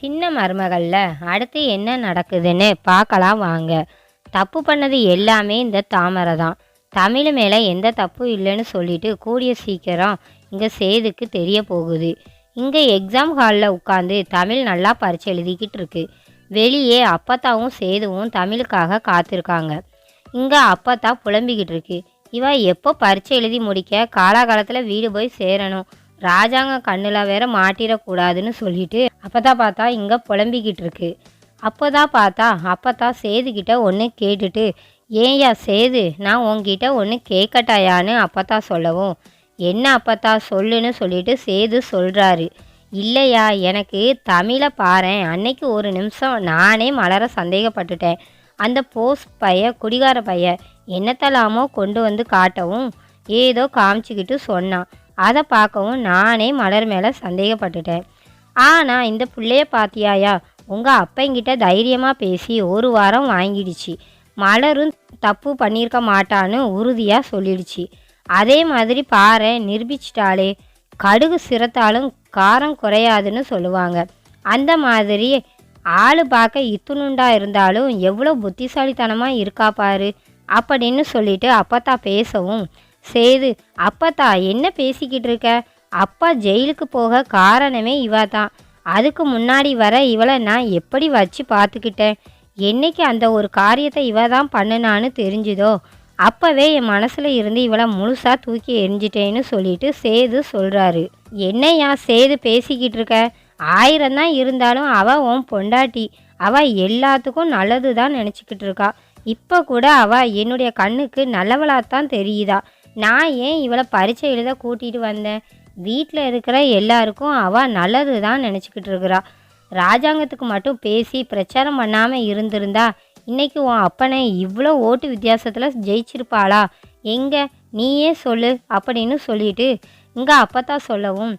சின்ன மருமகளில் அடுத்து என்ன நடக்குதுன்னு பார்க்கலாம் வாங்க. தப்பு பண்ணது எல்லாமே இந்த தாமரை தான். தமிழ் மேலே எந்த தப்பும் இல்லைன்னு சொல்லிட்டு கூடிய சீக்கிரம் இங்கே சேதுக்கு தெரிய போகுது. இங்கே எக்ஸாம் ஹாலில் உட்காந்து தமிழ் நல்லா பரிச்சு எழுதிக்கிட்டு இருக்கு. வெளியே அப்பத்தாவும் சேதுவும் தமிழுக்காக காத்திருக்காங்க. இங்கே அப்பத்தா புலம்பிக்கிட்டு இருக்கு. இவ எப்போ பரிச்சை எழுதி முடிக்க? காலாகாலத்தில் வீடு போய் சேரணும். ராஜாங்க கண்ணில் வேற மாட்டிடக்கூடாதுன்னு சொல்லிட்டு அப்பதான் பார்த்தா இங்கே புலம்பிக்கிட்டு இருக்கு அப்போதான் பார்த்தா அப்பதான் சேதுக்கிட்ட ஒன்று கேட்டுட்டு ஏன்யா சேது நான் உங்ககிட்ட ஒன்று கேட்கட்டாயான்னு அப்பதான் சொல்லவும். என்ன அப்பத்தா சொல்லுன்னு சொல்லிட்டு சேது சொல்கிறாரு இல்லையா எனக்கு தமிழை பாரேன். அன்னைக்கு ஒரு நிமிஷம் நானே மலர சந்தேகப்பட்டுட்டேன். அந்த போஸ் பைய குடிகார பைய என்னத்தலாமோ கொண்டு வந்து காட்டவும் ஏதோ காமிச்சிக்கிட்டு சொன்னான். அதை பார்க்கவும் நானே மலர் மேலே சந்தேகப்பட்டுட்டேன். ஆனால் இந்த பிள்ளைய பாத்தியாயா? உங்கள் அப்பங்கிட்ட தைரியமாக பேசி ஒரு வாரம் வாங்கிடுச்சு. மலரும் தப்பு பண்ணியிருக்க மாட்டான்னு உறுதியாக சொல்லிடுச்சு. அதே மாதிரி பாறை நிரூபிச்சிட்டாலே கடுகு சிரத்தாலும் காரம் குறையாதுன்னு சொல்லுவாங்க. அந்த மாதிரி ஆள் பார்க்க இத்துணுண்டா இருந்தாலும் எவ்வளோ புத்திசாலித்தனமாக இருக்கா பாரு அப்படின்னு சொல்லிட்டு அப்பத்தா பேசவும் சேது அப்பத்தா என்ன பேசிக்கிட்டு இருக்க அப்பா ஜெயிலுக்கு போக காரணமே இவா தான் அதுக்கு முன்னாடி வர இவளை நான் எப்படி வச்சு பார்த்துக்கிட்டேன்? என்னைக்கு அந்த ஒரு காரியத்தை இவ தான் பண்ணுனான்னு தெரிஞ்சுதோ? அப்போவே என் மனசில் இருந்து இவளை முழுசாக தூக்கி எரிஞ்சிட்டேன்னு சொல்லிட்டு சேது சொல்கிறாரு என்னையா சேது பேசிக்கிட்டு இருக்க ஆயிரம் தான் இருந்தாலும் அவள் உன் பொண்டாட்டி. அவள் எல்லாத்துக்கும் நல்லது தான் நினச்சிக்கிட்டு இருக்கா இப்போ கூட அவள் என்னுடைய கண்ணுக்கு நல்லவளாத்தான் தெரியுதா? நான் ஏன் இவளை பரீட்சை எழுத கூட்டிகிட்டு வந்தேன்? வீட்டில் இருக்கிற எல்லாருக்கும் அவள் நல்லது தான் நினச்சிக்கிட்டு இருக்கிறா. ராஜாங்கத்துக்கு மட்டும் பேசி பிரச்சாரம் பண்ணாமல் இருந்திருந்தா இன்றைக்கி உன் அப்பனை இவ்வளோ ஓட்டு வித்தியாசத்தில் ஜெயிச்சிருப்பாளா? எங்கே? நீயே சொல்லு அப்படின்னு சொல்லிட்டு இங்கே அப்பத்தா சொல்லவும்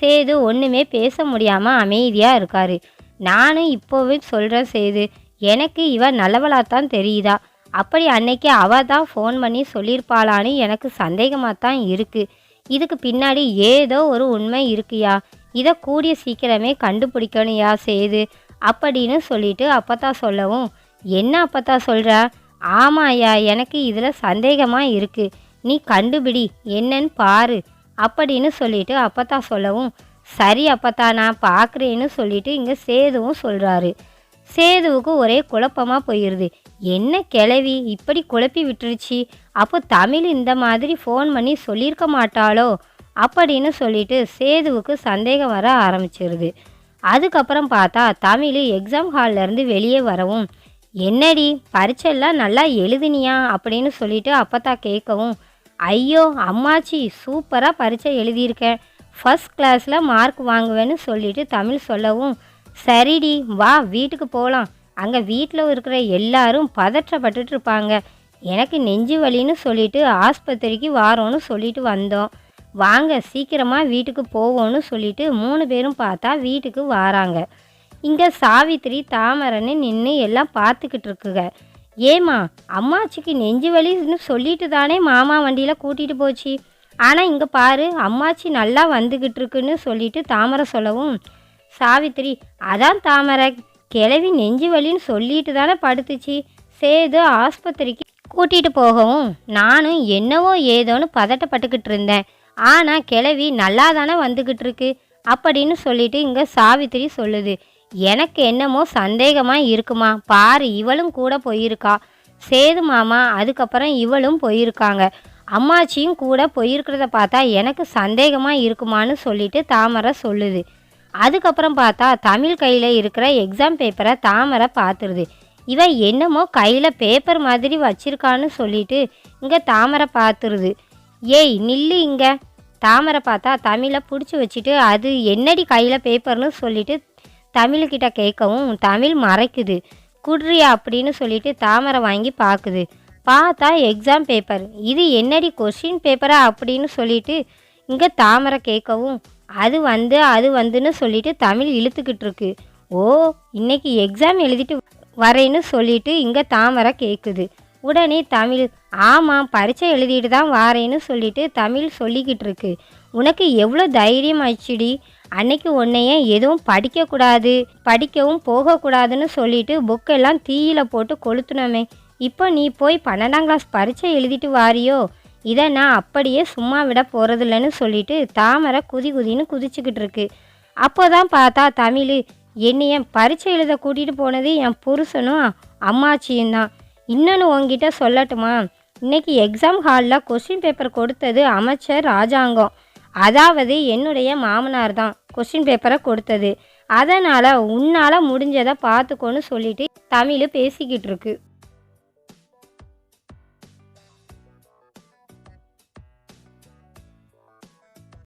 சேது ஒன்றுமே பேச முடியாமல் அமைதியாக இருக்காரு. நானும் இப்போவே சொல்கிறேன் சேது. எனக்கு இவ நல்லவளாகத்தான் தெரியுதா? அப்படி அன்னைக்கு அவ தான் ஃபோன் பண்ணி சொல்லியிருப்பாளான்னு எனக்கு சந்தேகமாக தான் இருக்குது இதுக்கு பின்னாடி ஏதோ ஒரு உண்மை இருக்குயா? இதை கூடிய சீக்கிரமே கண்டுபிடிக்கணும்யா சேது. அப்படின்னு சொல்லிட்டு அப்பத்தா சொல்லவும் என்ன அப்பத்தா சொல்கிற ஆமாயா எனக்கு இதில் சந்தேகமாக இருக்குது நீ கண்டுபிடி என்னன்னு பாரு. அப்படின்னு சொல்லிட்டு அப்பத்தா சொல்லவும் சரி அப்பத்தா நான் பார்க்குறேன்னு சொல்லிட்டு இங்கே சேதுவும் சொல்கிறாரு சேதுவுக்கு ஒரே குழப்பமாக போயிடுது என்ன கிளவி இப்படி குழப்பி விட்டுருச்சு. அப்போ தமிழ் இந்த மாதிரி ஃபோன் பண்ணி சொல்லியிருக்க மாட்டாளோ? அப்படின்னு சொல்லிட்டு சேதுவுக்கு சந்தேகம் வர ஆரம்பிச்சிருது. அதுக்கப்புறம் பார்த்தா தமிழ் எக்ஸாம் ஹால்லேருந்து வெளியே வரவும் என்னடி பரீட்சைலாம் நல்லா எழுதினியா? அப்படின்னு சொல்லிட்டு அப்பத்தா கேட்கவும் ஐயோ அம்மாச்சி சூப்பராக பரீட்சை எழுதியிருக்கேன் ஃபஸ்ட் கிளாஸில் மார்க் வாங்குவேன்னு சொல்லிட்டு தமிழ் சொல்லவும் சரிடி வா வீட்டுக்கு போகலாம் அங்கே வீட்டில் இருக்கிற எல்லாரும் பதற்றப்பட்டுட்டு இருப்பாங்க எனக்கு நெஞ்சு வலின்னு சொல்லிட்டு ஆஸ்பத்திரிக்கு வாரோன்னு சொல்லிட்டு வந்தோம். வாங்க சீக்கிரமாக வீட்டுக்கு போவோன்னு சொல்லிட்டு மூணு பேரும் பார்த்தா வீட்டுக்கு வாராங்க. இங்கே சாவித்திரி தாமரன்னு நின்று எல்லாம் பார்த்துக்கிட்டு இருக்குங்க ஏம்மா அம்மாச்சிக்கு நெஞ்சு வலின்னு சொல்லிட்டு தானே மாமா வண்டியில் கூட்டிகிட்டு போச்சு. ஆனால் இங்கே பாரு அம்மாச்சி நல்லா வந்துக்கிட்டு இருக்குன்னு சொல்லிட்டு தாமரை சொல்லவும் சாவித்திரி அதான் தாமரை. கிளவி நெஞ்சு வலின்னு சொல்லிட்டு தானே படுத்துச்சு. சேது ஆஸ்பத்திரிக்கு கூட்டிகிட்டு போகவும் நானும் என்னவோ ஏதோன்னு பதட்டப்பட்டுக்கிட்டு இருந்தேன். ஆனால் கிளவி நல்லா தானே வந்துக்கிட்டு இருக்கு அப்படின்னு சொல்லிட்டு இங்கே சாவித்திரி சொல்லுது. எனக்கு என்னமோ சந்தேகமாக இருக்குமா? பாரு இவளும் கூட போயிருக்கா. சேது மாமா அதுக்கப்புறம் இவளும் போயிருக்காங்க. அம்மாச்சியும் கூட போயிருக்கிறத பார்த்தா எனக்கு சந்தேகமாக இருக்குமான்னு சொல்லிட்டு தாமரை சொல்லுது. அதுக்கப்புறம் பார்த்தா தமிழ் கையில் இருக்கிற எக்ஸாம் பேப்பரை தாமரை பார்த்துருது இவன் என்னமோ கையில் பேப்பர் மாதிரி வச்சிருக்கான்னு சொல்லிட்டு இங்கே தாமரை பார்த்துருது ஏய் நில்லு இங்கே. தாமரை பார்த்தா தமிழை பிடிச்சி வச்சுட்டு அது என்னடி கையில் பேப்பர்னு சொல்லிட்டு தமிழ்கிட்ட கேட்கவும் தமிழ் மறைக்குது. குட்ரியா அப்படின்னு சொல்லிட்டு தாமரை வாங்கி பார்க்குது பார்த்தா எக்ஸாம் பேப்பர் இது என்னடி கொஷின் பேப்பரா அப்படின்னு சொல்லிட்டு இங்கே தாமரை கேட்கவும் அது வந்து அது வந்துன்னு சொல்லிட்டு தமிழ் இழுத்துக்கிட்டு இருக்கு ஓ இன்னைக்கு எக்ஸாம் எழுதிட்டு வரேன்னு சொல்லிட்டு இங்கே தாமரை கேட்குது உடனே தமிழ் ஆமாம் பரீட்சை எழுதிட்டு தான் வாரேன்னு சொல்லிட்டு தமிழ் சொல்லிக்கிட்டு இருக்கு உனக்கு எவ்வளோ தைரியம் ஆச்சுடி அன்னைக்கு உன்னைய எதுவும் படிக்கக்கூடாது படிக்கவும் போகக்கூடாதுன்னு சொல்லிட்டு புக்கெல்லாம் தீயில போட்டு கொளுத்துனோமே. இப்போ நீ போய் பன்னெண்டாம் கிளாஸ் பரீட்சை எழுதிட்டு வாரியோ? இதை நான் அப்படியே சும்மா விட போகிறதில்லன்னு சொல்லிட்டு தாமரை குதி குதின்னு குதிச்சுக்கிட்டு இருக்கு. அப்போதான் பார்த்தா தமிழ் என்னைய பரீட்சை எழுத கூட்டிகிட்டு போனது என் புருஷனும் அம்மாச்சியும் தான். இன்னொன்று உங்ககிட்ட சொல்லட்டுமா? இன்னைக்கு எக்ஸாம் ஹாலில் கொஸ்டின் பேப்பர் கொடுத்தது அமைச்சர் ராஜாங்கம். அதாவது என்னுடைய மாமனார் தான் கொஸ்டின் பேப்பரை கொடுத்தது. அதனால் உன்னால் முடிஞ்சதை பார்த்துக்கோன்னு சொல்லிட்டு தமிழ் பேசிக்கிட்டு இருக்கு.